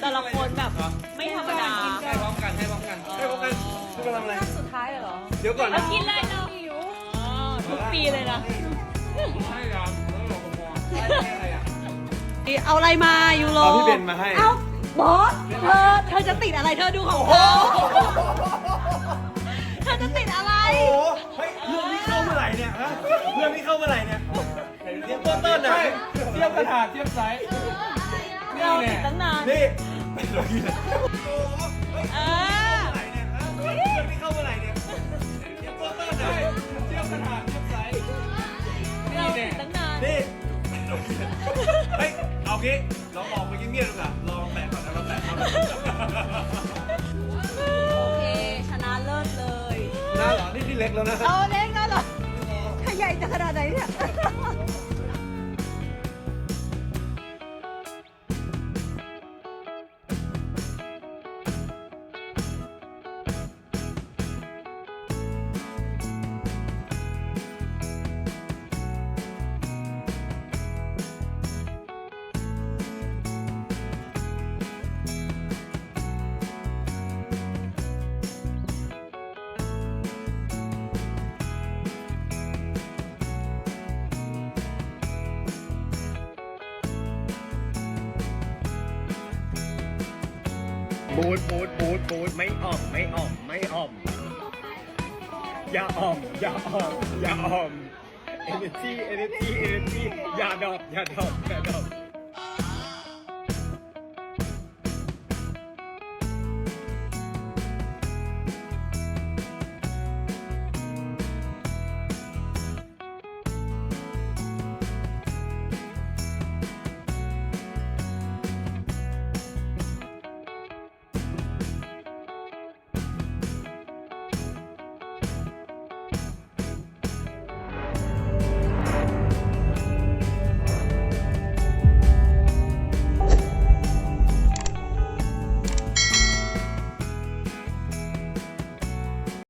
แต่ละคนแบบไม่ธรรมดาให้พร้อมกันให้พร้อมกันให้พร้อมกันทุกคนทำอะไรสุดท้ายเหรอ เดี๋ยวก่อนเอานะกินเลยเราหิวอ๋อทุกปีเลยนะให้ครับแล้วเราพออะไรอะเอาอะไรมายูโรเอาพี่เบนมาให้ เอาบอสเธอเธอจะติดอะไรเธอดูของเธอเธอจะติดอะไรโอ้โหเฮ้ยเรื่องนี้เข้าเมื่อไหร่เนี่ยฮะเรื่องนี้เข้าเมื่อไหร่เนี่ยเทียบต้นต้นน่ะเทียบกระถางเทียบไซส์ เราติดตั้งนาน นี่เป็นเรากินเลยโอ้โหเออเมื่อไหร่เนี่ยฮะเรื่องนี้เข้าเมื่อไหร่เนี่ยเทียบต้นต้นน่ะเทียบกระถางเทียบไซส์เราติดตั้งนานนี่เฮ้ยเอางี้เราออกไปเงียบๆดูก่อนลองแตะก่อนนะเราแตะก่อนโอเคชนะเลิศเลยน่าเหรอนี่พี่เล็กแล้วนะเอาเล็กนะเหรอถ้าใหญ่จะขนาดไหนเนี่ย บูดบูดบูดบูดไม่อ่อมไม่อ่อมไม่อ่อม อย่าอ่อม อย่าอ่อม อย่าอ่อม energy energy energy อย่าดรอปอย่าดรอปอย่าดรอป